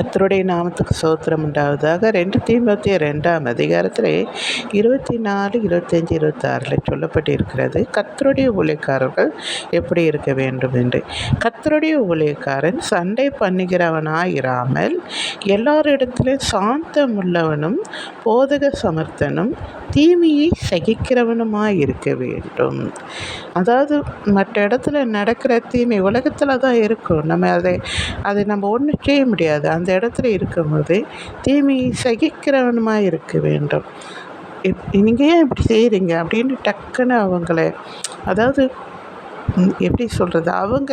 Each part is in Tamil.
கத்தருடைய நாமத்துக்கு சோத்திரம் உண்டாவதாக. ரெண்டு தீம்பத்தி ரெண்டாம் அதிகாரத்தில் இருபத்தி நாலு இருபத்தஞ்சி இருபத்தாறில் சொல்லப்பட்டிருக்கிறது. கத்தருடைய ஊழியக்காரர்கள் எப்படி இருக்க வேண்டும் என்று. கத்தருடைய ஊழியக்காரன் சண்டை பண்ணுகிறவனாயிராமல் எல்லாரிடத்திலும் சாந்தம் உள்ளவனும் போதக சமர்த்தனும் தீமையை சகிக்கிறவனுமாக இருக்க வேண்டும். அதாவது மற்ற இடத்துல நடக்கிற தீமை உலகத்தில் தான் இருக்கும். நம்ம அதை அதை நம்ம ஒன்றும் செய்ய முடியாது. அந்த இடத்துல இருக்கும்போது தீமையை சகிக்கிறவனுமாக இருக்க வேண்டும். இப் நீங்கள் ஏன் இப்படி செய்கிறீங்க அப்படின்னு டக்குன்னு அவங்கள அதாவது எப்படி சொல்கிறது அவங்க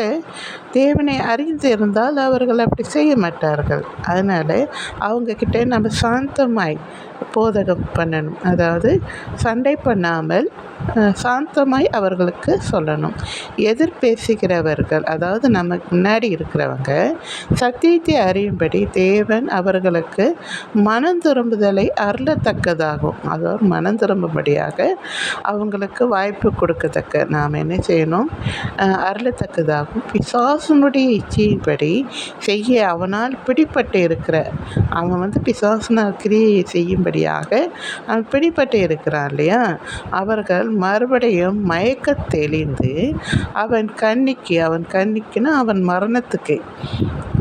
தேவனை அறிந்து இருந்தால் அவர்கள் அப்படி செய்ய மாட்டார்கள். அதனால் அவங்கக்கிட்ட நம்ம சாந்தமாய் போதகம் பண்ணணும். அதாவது சண்டை பண்ணாமல் சாந்தமாய் அவர்களுக்கு சொல்லணும். எதிர் பேசுகிறவர்கள் அதாவது நமக்கு முன்னாடி இருக்கிறவங்க சத்தியத்தை அறியும்படி தேவன் அவர்களுக்கு மனம் திரும்புதலை அருளத்தக்கதாகும். அதாவது மனம் திரும்பும்படியாக அவங்களுக்கு வாய்ப்பு கொடுக்கத்தக்க. நாம் என்ன செய்யணும்? அருளத்தக்கதாகும். பிசாசனுடைய இச்சையின்படி செய்ய அவனால் பிடிப்பட்டு இருக்கிற அவன் வந்து பிசாசன கிரியை செய்யும்படியாக அவன் பிடிப்பட்டு இருக்கிறான் இல்லையா? அவர்கள் மறுபடியும் மயக்க தெளிந்து அவன் கண்ணிக்கு அவன் கண்ணிக்குன்னா அவன் மரணத்துக்கு.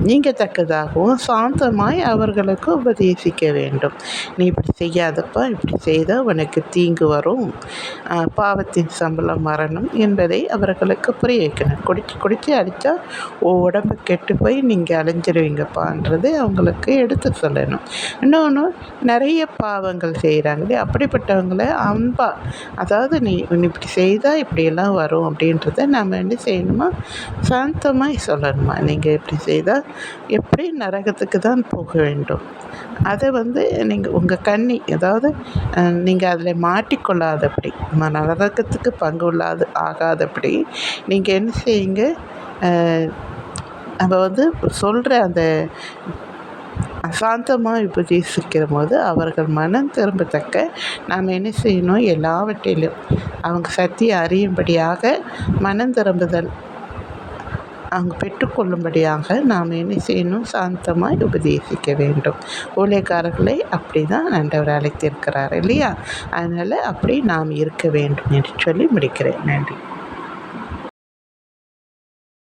நீங்கத்தக்கதாகவும் சாந்தமாய் அவர்களுக்கு உபதேசிக்க வேண்டும். நீ இப்படி செய்யாதப்பா இப்படி செய்தால் உனக்கு தீங்கு வரும். பாவத்தின் சம்பளம் மரணம் என்பதை அவர்களுக்கு புரிய வைக்கணும். குடிச்சு குடிச்சு அடித்தா உடம்பு கெட்டு போய் நீங்கள் அலைஞ்சிருவீங்கப்பான்றது அவங்களுக்கு எடுத்து சொல்லணும். இன்னொன்று நிறைய பாவங்கள் செய்கிறாங்களே அப்படிப்பட்டவங்கள அன்பா அதாவது நீ இப்படி செய்தால் இப்படியெல்லாம் வரும் அப்படின்றத நம்ம என்ன செய்யணுமா? சாந்தமாய் சொல்லணுமா? நீங்கள் இப்படி செய்தால் எப்படி நரகத்துக்கு தான் போக வேண்டும்? அதை வந்து நீங்கள் உங்கள் கண்ணி அதாவது நீங்கள் அதில் மாட்டிக்கொள்ளாதபடி நரகத்துக்கு பங்கு உள்ளாது ஆகாதபடி நீங்கள் என்ன செய்யுங்க? நம்ம வந்து சொல்கிற அந்த அசாந்தமாக உபதேசிக்கிற போது அவர்கள் மனம் திரும்பத்தக்க நாம் என்ன செய்யணும்? எல்லாவற்றிலும். அவங்க சத்தியம் அறியும்படியாக மனம் திரும்புதல். அவங்க பெற்றுக்கொள்ளும்படியாக நாம் என்ன செய்யணும்? சாந்தமாய் உபதேசிக்க வேண்டும். ஊழியக்காரர்களை அப்படி தான் ஆண்டவர் அழைத்திருக்கிறார் இல்லையா? அதனால் அப்படி நாம் இருக்க வேண்டும் என்று சொல்லி முடிக்கிறேன். நன்றி.